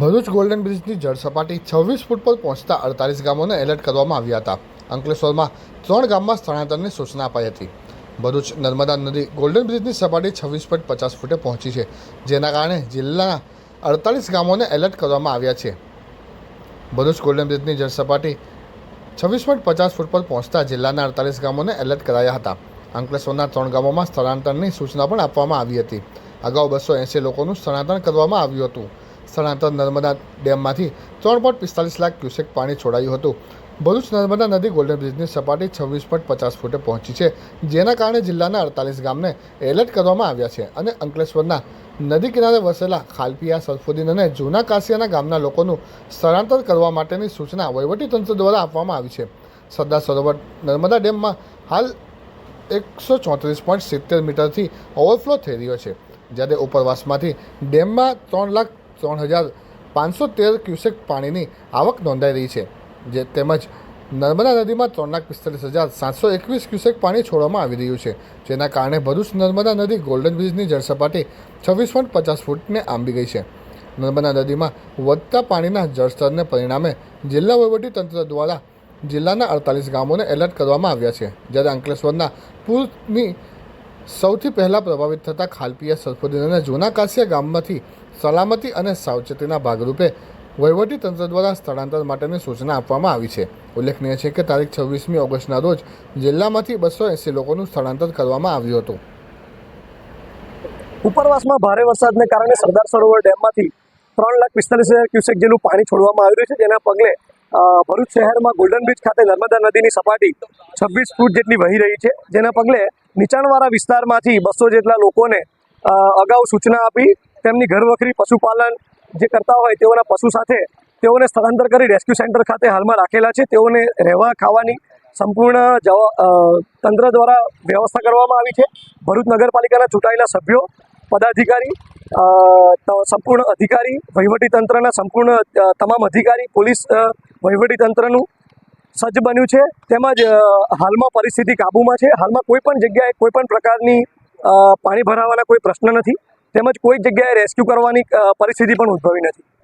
Bharuch golden બ્રિજની જળ સપાટી છવ્વીસ ફૂટ પર પહોંચતા અડતાલીસ ગામોને એલર્ટ કરવામાં આવ્યા હતા. અંકલેશ્વરમાં ત્રણ ગામમાં સ્થળાંતરની સૂચના અપાઈ હતી. ભરૂચ નર્મદા નદી ગોલ્ડન બ્રિજની સપાટી છવ્વીસ પોઈન્ટ પચાસ ફૂટે પહોંચી છે, જેના કારણે જિલ્લાના અડતાલીસ ગામોને એલર્ટ કરવામાં આવ્યા છે. ભરૂચ ગોલ્ડન બ્રિજની જળ સપાટી છવ્વીસ પોઈન્ટ પચાસ ફૂટ પર પહોંચતા જિલ્લાના અડતાલીસ ગામોને એલર્ટ કરાયા હતા. અંકલેશ્વરના ત્રણ ગામોમાં સ્થળાંતરની સૂચના પણ આપવામાં આવી હતી. અગાઉ બસો એંસી લોકોનું સ્થળાંતર કરવામાં આવ્યું હતું. સ્થળાંતર નર્મદા ડેમમાંથી ત્રણ પોઈન્ટ પિસ્તાલીસ લાખ ક્યુસેક પાણી છોડાયું હતું. ભરૂચ નર્મદા નદી ગોલ્ડન બ્રિજની સપાટી છવ્વીસ પોઈન્ટ પચાસ ફૂટે પહોંચી છે, જેના કારણે જિલ્લાના અડતાલીસ ગામને એલર્ટ કરવામાં આવ્યા છે અને અંકલેશ્વરના નદી કિનારે વસેલા ખાલપિયા, સરફુદ્દીન અને જૂના કાસિયાના ગામના લોકોનું સ્થળાંતર કરવા માટેની સૂચના વહીવટીતંત્ર દ્વારા આપવામાં આવી છે. સરદાર સરોવર નર્મદા ડેમમાં હાલ એકસો ચોત્રીસ પોઈન્ટ સિત્તેર મીટરથી ઓવરફ્લો થઈ રહ્યો છે. જ્યારે ઉપરવાસમાંથી ડેમમાં ત્રણ લાખ ત્રણ હજાર પાંચસો તેર ક્યુસેક પાણીની આવક નોંધાઈ રહી છે, જે તેમજ નર્મદા નદીમાં ત્રણ લાખ પિસ્તાલીસ હજાર સાતસો એકવીસ ક્યુસેક પાણી છોડવામાં આવી રહ્યું છે, જેના કારણે ભરૂચ નર્મદા નદી ગોલ્ડન બ્રિજની જળસપાટી છવ્વીસ પોઈન્ટ પચાસ ફૂટને આંબી ગઈ છે. નર્મદા નદીમાં વધતા પાણીના જળસ્તરને પરિણામે જિલ્લા વહીવટીતંત્ર દ્વારા જિલ્લાના અડતાલીસ ગામોને એલર્ટ કરવામાં આવ્યા છે, જ્યારે અંકલેશ્વરના પૂરની સૌથી પહેલાં પ્રભાવિત થતા ખાલપિયા સરફુદ્દીન અને જૂના કાસિયા ગામમાંથી સલામતી અને સાવચેતીના ભાગરૂપે વહીવટીતંત્ર દ્વારા સ્થળાંતર માટેની સૂચના આપવામાં આવી છે. ઉલ્લેખનીય છે કે તારીખ છવ્વીસમી ઓગસ્ટના રોજ જિલ્લામાંથી બસો એંસી લોકોનું સ્થળાંતર કરવામાં આવ્યું હતું. ઉપરવાસમાં ભારે વરસાદને કારણે સરદાર સરોવર ડેમમાંથી ત્રણ લાખ પિસ્તાલીસ હજાર ક્યુસેક જેટલું પાણી છોડવામાં આવી રહ્યું છે. જેના પગલે ભરૂચ શહેરમાં ગોલ્ડન બ્રિજ ખાતે નર્મદા નદીની સપાટી છવ્વીસ ફૂટ જેટલી વહી રહી છે. જેના પગલે નીચાણવાળા વિસ્તારમાંથી બસો જેટલા લોકોને અગાઉ સૂચના આપી તેમની ઘરવખરી પશુપાલન જે કરતા હોય તેઓના પશુ સાથે તેઓને સ્થળાંતર કરી રેસ્ક્યુ સેન્ટર ખાતે હાલમાં રાખેલા છે. તેઓને રહેવા, ખાવાની સંપૂર્ણ તંત્ર દ્વારા વ્યવસ્થા કરવામાં આવી છે. ભરૂચ નગરપાલિકાના ચૂંટાયેલા સભ્યો, પદાધિકારી સંપૂર્ણ અધિકારી, વહીવટી તંત્રના સંપૂર્ણ તમામ અધિકારી, પોલીસ અ, વહીવટી તંત્રનું સજ્જ બન્યું છે. તેમજ હાલમાં પરિસ્થિતિ કાબૂમાં છે. હાલમાં કોઈ પણ જગ્યાએ કોઈ પણ પ્રકારની પાણી ભરાવાના કોઈ પ્રશ્ન નથી. તેમજ કોઈ જગ્યાએ રેસ્ક્યુ કરવાની પરિસ્થિતિ પણ ઉદ્ભવી નથી.